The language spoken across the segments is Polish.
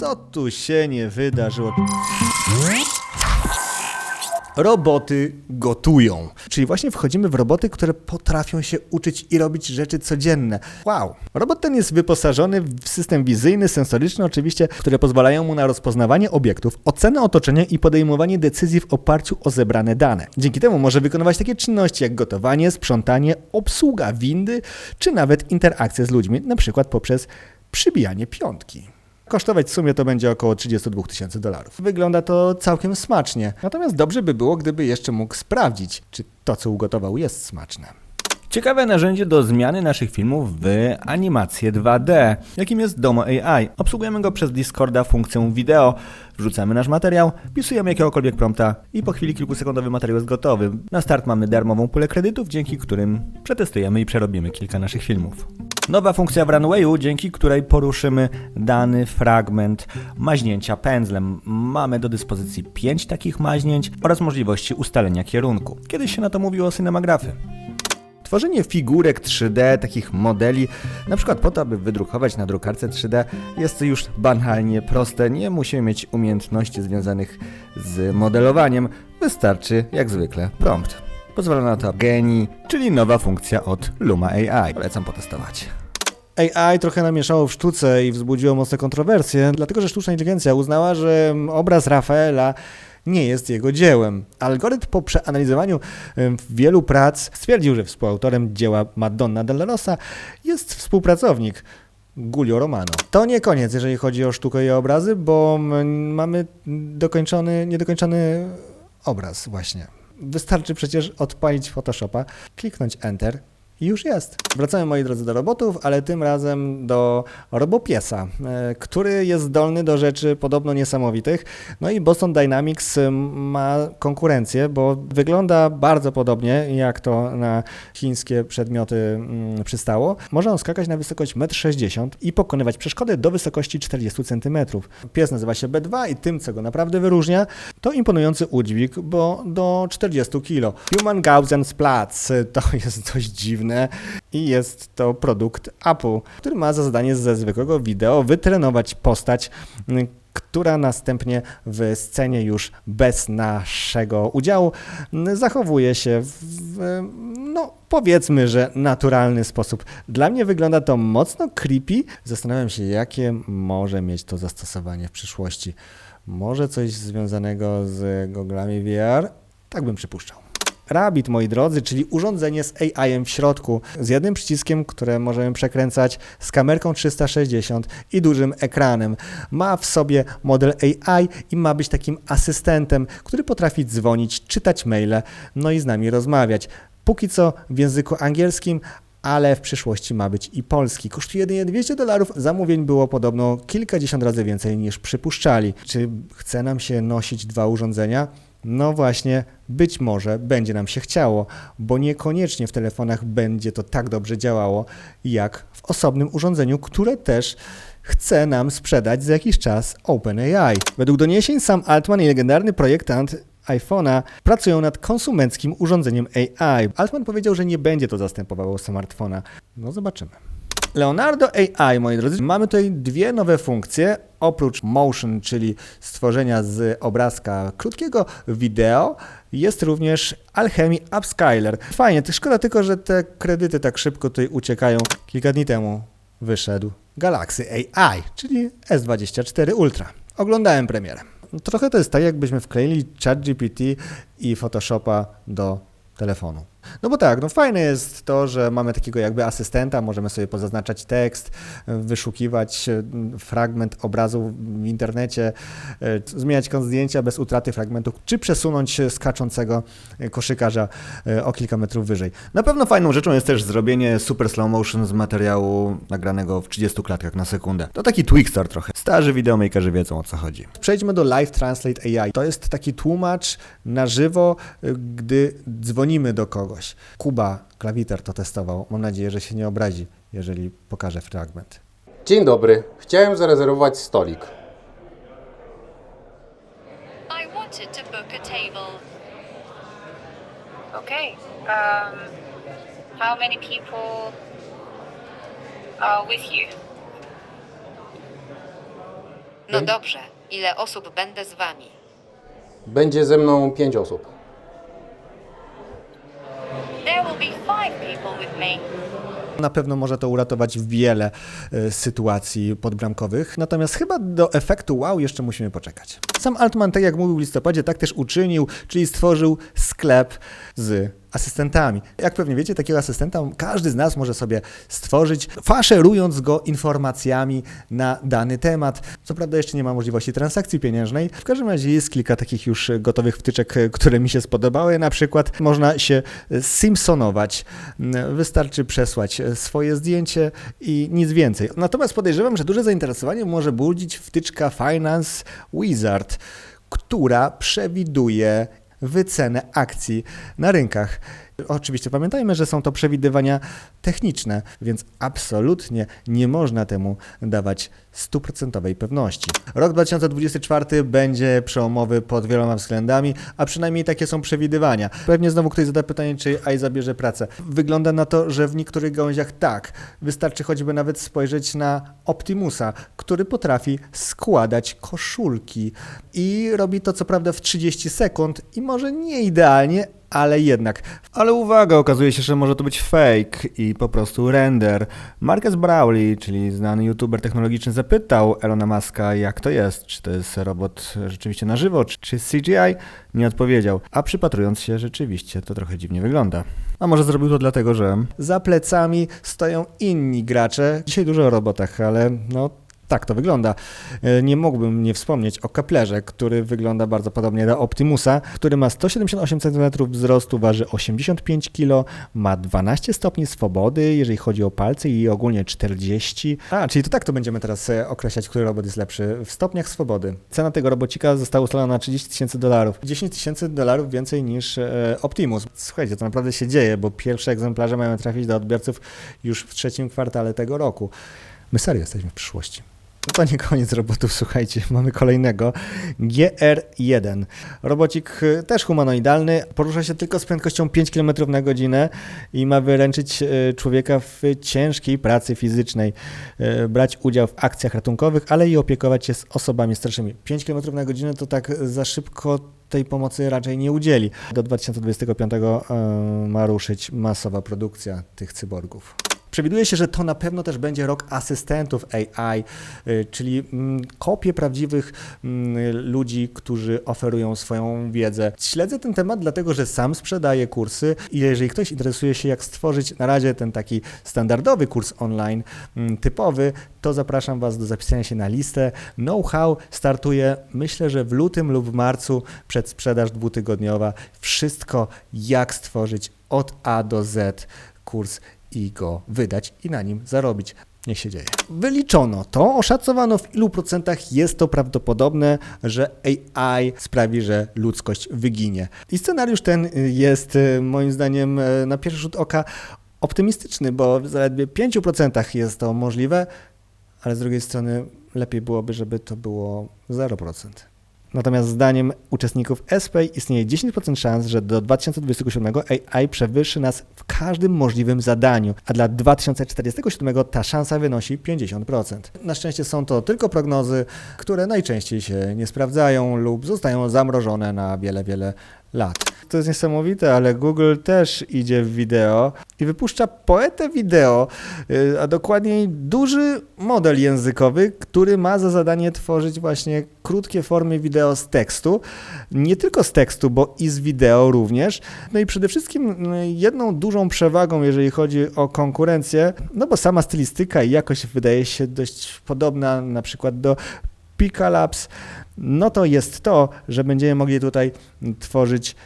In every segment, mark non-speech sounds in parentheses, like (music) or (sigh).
Co tu się nie wydarzyło? Roboty gotują. Czyli właśnie wchodzimy w roboty, które potrafią się uczyć i robić rzeczy codzienne. Wow! Robot ten jest wyposażony w system wizyjny, sensoryczny oczywiście, które pozwalają mu na rozpoznawanie obiektów, ocenę otoczenia i podejmowanie decyzji w oparciu o zebrane dane. Dzięki temu może wykonywać takie czynności jak gotowanie, sprzątanie, obsługa windy, czy nawet interakcje z ludźmi, na przykład poprzez przybijanie piątki. Kosztować w sumie to będzie około 32 tysięcy dolarów. Wygląda to całkiem smacznie. Natomiast dobrze by było, gdyby jeszcze mógł sprawdzić, czy to, co ugotował, jest smaczne. Ciekawe narzędzie do zmiany naszych filmów w animację 2D, jakim jest Domo AI. Obsługujemy go przez Discorda funkcją wideo, wrzucamy nasz materiał, wpisujemy jakiegokolwiek prompta i po chwili kilkusekundowy materiał jest gotowy. Na start mamy darmową pulę kredytów, dzięki którym przetestujemy i przerobimy kilka naszych filmów. Nowa funkcja w Runwayu, dzięki której poruszymy dany fragment maźnięcia pędzlem. Mamy do dyspozycji 5 takich maźnięć oraz możliwości ustalenia kierunku. Kiedyś się na to mówiło cinemagrafy. Tworzenie figurek 3D, takich modeli, na przykład po to, aby wydrukować na drukarce 3D, jest już banalnie proste. Nie musimy mieć umiejętności związanych z modelowaniem. Wystarczy, jak zwykle, prompt. Pozwala na to Geni, czyli nowa funkcja od Luma AI. Polecam potestować. AI trochę namieszało w sztuce i wzbudziło mocne kontrowersje, dlatego że sztuczna inteligencja uznała, że obraz Rafaela nie jest jego dziełem. Algorytm po przeanalizowaniu wielu prac stwierdził, że współautorem dzieła Madonna del Rosa jest współpracownik Giulio Romano. To nie koniec, jeżeli chodzi o sztukę i obrazy, bo mm, mamy dokończony, niedokończony obraz właśnie. Wystarczy przecież odpalić Photoshopa, kliknąć Enter i już jest. Wracamy moi drodzy do robotów, ale tym razem do robopiesa, e, który jest zdolny do rzeczy podobno niesamowitych. No i Boston Dynamics e, ma konkurencję, bo wygląda bardzo podobnie jak to na chińskie przedmioty mm, przystało. Może on skakać na wysokość 1,60 m i pokonywać przeszkody do wysokości 40 cm. Pies nazywa się B2 i tym, co go naprawdę wyróżnia, to imponujący udźwig, bo do 40 kg. Human Gaussian Splats to (laughs) jest dość dziwne i jest to produkt Apple, który ma za zadanie ze zwykłego wideo wytrenować postać, która następnie w scenie już bez naszego udziału zachowuje się w no powiedzmy, że naturalny sposób. Dla mnie wygląda to mocno creepy. Zastanawiam się, jakie może mieć to zastosowanie w przyszłości. Może coś związanego z goglami VR? Tak bym przypuszczał. Rabbit, moi drodzy, czyli urządzenie z AI-em w środku, z jednym przyciskiem, które możemy przekręcać, z kamerką 360 i dużym ekranem. Ma w sobie model AI i ma być takim asystentem, który potrafi dzwonić, czytać maile, no i z nami rozmawiać. Póki co w języku angielskim, ale w przyszłości ma być i polski. Kosztuje jedynie 200 dolarów. Zamówień było podobno kilkadziesiąt razy więcej niż przypuszczali. Czy chce nam się nosić dwa urządzenia? No właśnie, być może będzie nam się chciało, bo niekoniecznie w telefonach będzie to tak dobrze działało, jak w osobnym urządzeniu, które też chce nam sprzedać za jakiś czas OpenAI. Według doniesień sam Altman i legendarny projektant iPhone'a pracują nad konsumenckim urządzeniem AI. Altman powiedział, że nie będzie to zastępowało smartfona. No zobaczymy. Leonardo AI, moi drodzy, mamy tutaj dwie nowe funkcje. Oprócz motion, czyli stworzenia z obrazka krótkiego wideo, jest również Alchemy Upscaler. Fajnie, szkoda tylko, że te kredyty tak szybko tutaj uciekają. Kilka dni temu wyszedł Galaxy AI, czyli S24 Ultra. Oglądałem premierę. Trochę to jest tak, jakbyśmy wkleili ChatGPT i Photoshopa do telefonu. No bo tak, no fajne jest to, że mamy takiego jakby asystenta, możemy sobie pozaznaczać tekst, wyszukiwać e, fragment obrazu w internecie, e, zmieniać kąt zdjęcia bez utraty fragmentu, czy przesunąć skaczącego koszykarza e, o kilka metrów wyżej. Na pewno fajną rzeczą jest też zrobienie super slow motion z materiału nagranego w 30 klatkach na sekundę. To taki Twixtor trochę. Starzy videomakerzy wiedzą o co chodzi. Przejdźmy do Live Translate AI. To jest taki tłumacz na żywo, y, gdy dzwonimy do kogoś. Kuba, klawiter to testował. Mam nadzieję, że się nie obrazi, jeżeli pokażę fragment. Dzień dobry. Chciałem zarezerwować stolik. I wanted to book a table. Okay. Um, how many people are with you? No dobrze, ile osób będę z wami? Będzie ze mną pięć osób. There will be five people with me. Na pewno może to uratować wiele e, sytuacji podbramkowych, natomiast chyba do efektu wow jeszcze musimy poczekać. Sam Altman, tak jak mówił w listopadzie, tak też uczynił, czyli stworzył sklep z asystentami. Jak pewnie wiecie, takiego asystenta każdy z nas może sobie stworzyć, faszerując go informacjami na dany temat. Co prawda jeszcze nie ma możliwości transakcji pieniężnej. W każdym razie jest kilka takich już gotowych wtyczek, które mi się spodobały. Na przykład można się Simpsonować. Wystarczy przesłać swoje zdjęcie i nic więcej. Natomiast podejrzewam, że duże zainteresowanie może budzić wtyczka Finance Wizard, która przewiduje wycenę akcji na rynkach. Oczywiście pamiętajmy, że są to przewidywania techniczne, więc absolutnie nie można temu dawać stuprocentowej pewności. Rok 2024 będzie przełomowy pod wieloma względami, a przynajmniej takie są przewidywania. Pewnie znowu ktoś zada pytanie, czy AI zabierze pracę. Wygląda na to, że w niektórych gałęziach tak. Wystarczy choćby nawet spojrzeć na Optimusa, który potrafi składać koszulki i robi to co prawda w 30 sekund i może nie idealnie, ale jednak. Ale uwaga, okazuje się, że może to być fake i po prostu render. Marcus Browley, czyli znany youtuber technologiczny, zapytał Elona Muska, jak to jest, czy to jest robot rzeczywiście na żywo, czy, czy CGI. Nie odpowiedział, a przypatrując się rzeczywiście, to trochę dziwnie wygląda. A może zrobił to dlatego, że Za plecami stoją inni gracze. Dzisiaj dużo o robotach, ale no tak to wygląda. E, Nie mógłbym nie wspomnieć o Keplerze, który wygląda bardzo podobnie do Optimusa, który ma 178 cm wzrostu, waży 85 kg, ma 12 stopni swobody, jeżeli chodzi o palce i ogólnie 40. A, czyli to tak to będziemy teraz e, określać, który robot jest lepszy w stopniach swobody. Cena tego robocika została ustalona na 30 tysięcy dolarów. 10 tysięcy dolarów więcej niż e, Optimus. Słuchajcie, to naprawdę się dzieje, bo pierwsze egzemplarze mają trafić do odbiorców już w trzecim kwartale tego roku. My serio jesteśmy w przyszłości. No To nie koniec robotów, słuchajcie, (laughs) mamy kolejnego. GR1. Robocik y, też humanoidalny, porusza się tylko z prędkością 5 km na godzinę i ma wyręczyć y, człowieka w ciężkiej pracy fizycznej, y, brać udział w akcjach ratunkowych, ale i opiekować się z osobami starszymi. 5 km na godzinę to tak za szybko tej pomocy raczej nie udzieli. Do 2025 y, ma ruszyć masowa produkcja tych cyborgów. Przewiduje się, że to na pewno też będzie rok asystentów AI, y, czyli mm, kopie prawdziwych mm, ludzi, którzy oferują swoją wiedzę. Śledzę ten temat, dlatego że sam sprzedaję kursy i jeżeli ktoś interesuje się, jak stworzyć na razie ten taki standardowy kurs online, mm, typowy, to zapraszam Was do zapisania się na listę. Know-how startuje, myślę, że w lutym lub w marcu przedsprzedaż dwutygodniowa. Wszystko, jak stworzyć od A do Z kurs i go wydać i na nim zarobić. Niech się dzieje. Wyliczono to, oszacowano w ilu procentach jest to prawdopodobne, że AI sprawi, że ludzkość wyginie. I scenariusz ten jest y, moim zdaniem y, na pierwszy rzut oka optymistyczny, bo w zaledwie 5% jest to możliwe, ale z drugiej strony lepiej byłoby, żeby to było 0%. Natomiast zdaniem uczestników SP istnieje 10% szans, że do 2027 AI przewyższy nas w każdym możliwym zadaniu, a dla 2047 ta szansa wynosi 50%. Na szczęście są to tylko prognozy, które najczęściej się nie sprawdzają lub zostają zamrożone na wiele, wiele lat. To jest niesamowite, ale Google też idzie w wideo i wypuszcza poetę wideo, y, a dokładniej duży model językowy, który ma za zadanie tworzyć właśnie krótkie formy wideo z tekstu. Nie tylko z tekstu, bo i z wideo również. No i przede wszystkim y, jedną dużą przewagą, jeżeli chodzi o konkurencję, no bo sama stylistyka i jakość wydaje się dość podobna na przykład do Pika Labs, no to jest to, że będziemy mogli tutaj tworzyć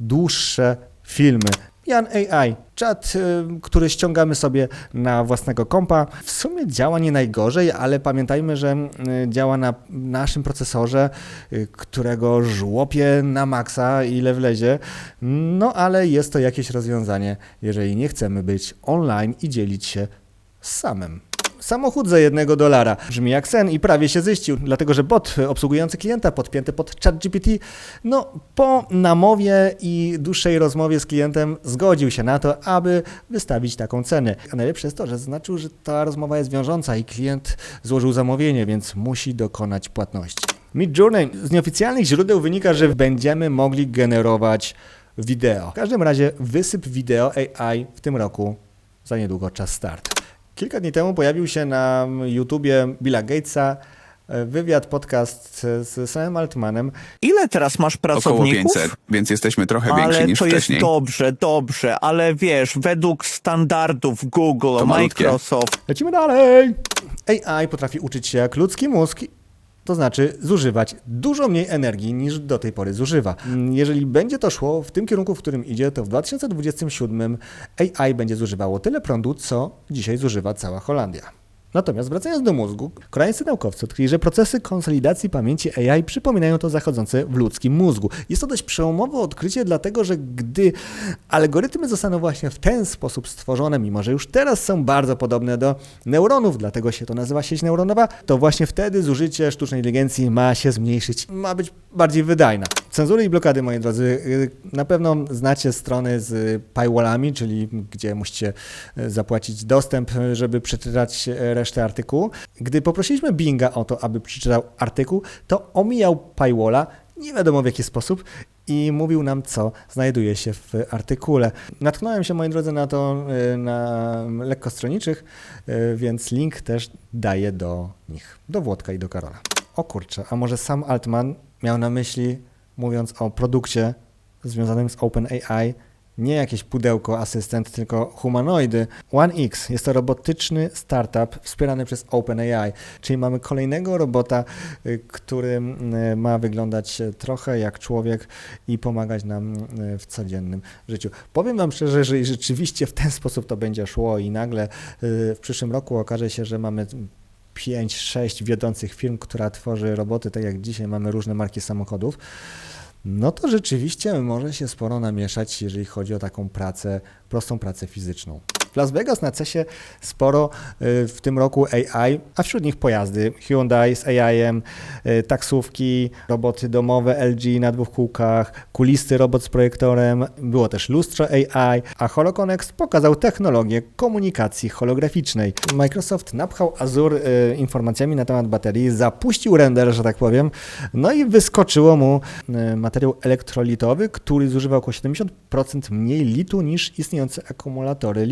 dłuższe filmy. Jan AI, czat, y, który ściągamy sobie na własnego kompa, w sumie działa nie najgorzej, ale pamiętajmy, że y, działa na naszym procesorze, y, którego żłopie na maksa ile wlezie. No ale jest to jakieś rozwiązanie, jeżeli nie chcemy być online i dzielić się samym. Samochód za jednego dolara. Brzmi jak sen i prawie się ziścił, dlatego że bot obsługujący klienta podpięty pod ChatGPT, no po namowie i dłuższej rozmowie z klientem zgodził się na to, aby wystawić taką cenę. A najlepsze jest to, że zaznaczył, że ta rozmowa jest wiążąca i klient złożył zamówienie, więc musi dokonać płatności. Midjourney z nieoficjalnych źródeł wynika, że będziemy mogli generować wideo. W każdym razie wysyp wideo AI w tym roku za niedługo czas start. Kilka dni temu pojawił się na YouTubie Billa Gatesa e, wywiad, podcast z Samem Altmanem. Ile teraz masz Około pracowników? 500, więc jesteśmy trochę więksi Ale niż to jest wcześniej. dobrze, dobrze, ale wiesz, według standardów Google. Microsoft, Lecimy dalej! AI potrafi uczyć się jak ludzki mózg, to znaczy zużywać dużo mniej energii niż do tej pory zużywa. Mm, Jeżeli będzie to szło w tym kierunku, w którym idzie, to w 2027 AI będzie zużywało tyle prądu, co dzisiaj zużywa cała Holandia. Natomiast wracając do mózgu, koreańscy naukowcy odkryli, że procesy konsolidacji pamięci AI przypominają to zachodzące w ludzkim mózgu. Jest to dość przełomowe odkrycie, dlatego że gdy algorytmy zostaną właśnie w ten sposób stworzone, mimo że już teraz są bardzo podobne do neuronów, dlatego się to nazywa sieć neuronowa, to właśnie wtedy zużycie sztucznej inteligencji ma się zmniejszyć, ma być bardziej wydajna. Cenzury i blokady, moi drodzy, y, na pewno znacie strony z paywallami, czyli gdzie musicie y, zapłacić dostęp, żeby przeczytać y, resztę artykułu. Gdy poprosiliśmy Binga o to, aby przeczytał artykuł, to omijał paywalla, nie wiadomo w jaki sposób, i mówił nam, co znajduje się w artykule. Natknąłem się, moi drodzy, na to na lekkostronniczych, y, więc link też daję do nich, do Włodka i do Karola. O kurczę, a może sam Altman miał na myśli, mówiąc o produkcie związanym z OpenAI, nie jakieś pudełko, asystent, tylko humanoidy. OneX jest to robotyczny startup wspierany przez OpenAI, czyli mamy kolejnego robota, y, który y, ma wyglądać y, trochę jak człowiek i pomagać nam w codziennym życiu. Powiem Wam szczerze, że jeżeli rzeczywiście w ten sposób to będzie szło i nagle w przyszłym roku okaże się, że mamy 5-6 wiodących firm, która tworzy roboty, tak jak dzisiaj mamy różne marki samochodów, no to rzeczywiście może się sporo namieszać, jeżeli chodzi o taką pracę, prostą pracę fizyczną. W Las Vegas na CESie sporo y, w tym roku AI, a wśród nich pojazdy Hyundai z AI-em, y, taksówki, roboty domowe LG na dwóch kółkach, kulisty robot z projektorem, było też lustro AI, a HoloConnext pokazał technologię komunikacji holograficznej. Microsoft napchał Azure y, informacjami na temat baterii, zapuścił render, że tak powiem, no i wyskoczyło mu materiał elektrolitowy, który zużywa około 70% mniej litu niż istniejące akumulatory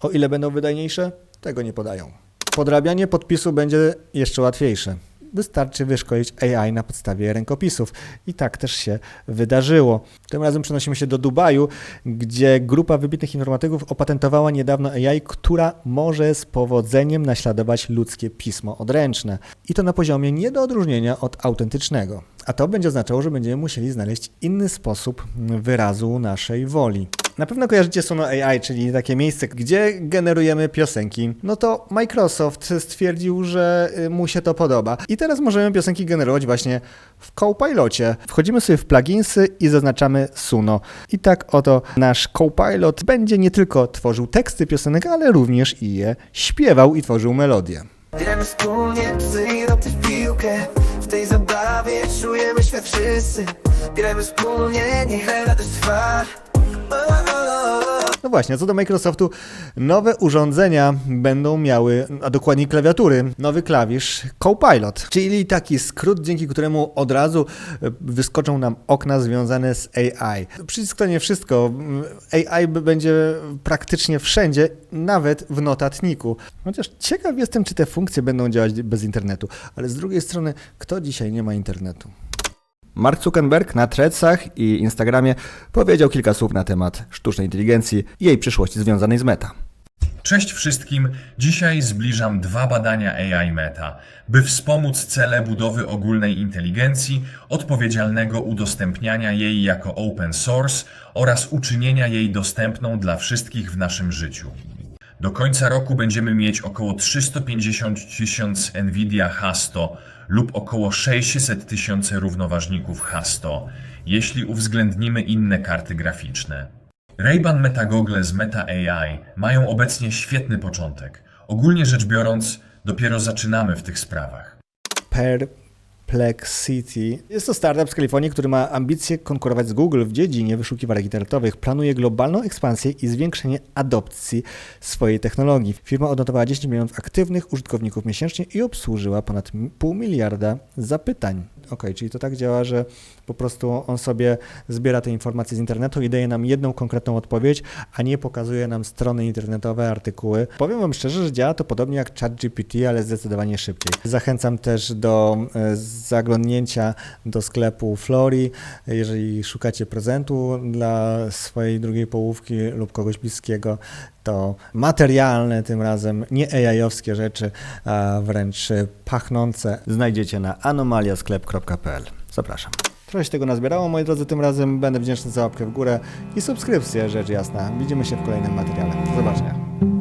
O ile będą wydajniejsze, tego nie podają. Podrabianie podpisu będzie jeszcze łatwiejsze. Wystarczy wyszkolić AI na podstawie rękopisów. I tak też się wydarzyło. Tym razem przenosimy się do Dubaju, gdzie grupa wybitnych informatyków opatentowała niedawno AI, która może z powodzeniem naśladować ludzkie pismo odręczne. I to na poziomie nie do odróżnienia od autentycznego. A to będzie oznaczało, że będziemy musieli znaleźć inny sposób wyrazu naszej woli. Na pewno kojarzycie Suno AI, czyli takie miejsce, gdzie generujemy piosenki. No to Microsoft stwierdził, że y, mu się to podoba. I teraz możemy piosenki generować właśnie w Copilocie. Wchodzimy sobie w pluginsy i zaznaczamy Suno. I tak oto nasz Copilot będzie nie tylko tworzył teksty piosenek, ale również i je śpiewał i tworzył melodię. Gramy wspólnie, psy piłkę tej zabawie czujemy świat wszyscy Gramy wspólnie, niech radość trwa. No właśnie, co do Microsoftu, nowe urządzenia będą miały, a dokładniej klawiatury, nowy klawisz Copilot, czyli taki skrót, dzięki któremu od razu e, wyskoczą nam okna związane z AI. Przycisk to nie wszystko. AI b- będzie praktycznie wszędzie, nawet w notatniku. Chociaż ciekaw jestem, czy te funkcje będą działać bez internetu, ale z drugiej strony, kto dzisiaj nie ma internetu? Mark Zuckerberg na Threadsach i Instagramie powiedział kilka słów na temat sztucznej inteligencji i jej przyszłości związanej z Meta. Cześć wszystkim. Dzisiaj zbliżam dwa badania AI Meta, by wspomóc cele budowy ogólnej inteligencji, odpowiedzialnego udostępniania jej jako open source oraz uczynienia jej dostępną dla wszystkich w naszym życiu. Do końca roku będziemy mieć około 350 tysięcy Nvidia H100 lub około 600 tysięcy równoważników H100, jeśli uwzględnimy inne karty graficzne. Ray-Ban Meta Gogle z Meta AI mają obecnie świetny początek. Ogólnie rzecz biorąc, dopiero zaczynamy w tych sprawach. Perplexity. Jest to startup z Kalifornii, który ma ambicje konkurować z Google w dziedzinie wyszukiwarek internetowych. Planuje globalną ekspansję i zwiększenie adopcji swojej technologii. Firma odnotowała 10 milionów aktywnych użytkowników miesięcznie i obsłużyła ponad pół miliarda zapytań. Ok, czyli to tak działa, że po prostu on sobie zbiera te informacje z internetu i daje nam jedną konkretną odpowiedź, a nie pokazuje nam strony internetowe, artykuły. Powiem Wam szczerze, że działa to podobnie jak ChatGPT, ale zdecydowanie szybciej. Zachęcam też do e, zaglądnięcia do sklepu Flori, jeżeli szukacie prezentu dla swojej drugiej połówki lub kogoś bliskiego, to materialne tym razem, nie AI-owskie rzeczy, a wręcz pachnące znajdziecie na anomaliasklep.pl. Zapraszam. Trochę się tego nazbierało, moi drodzy, tym razem będę wdzięczny za łapkę w górę i subskrypcję, rzecz jasna. Widzimy się w kolejnym materiale. Do zobaczenia.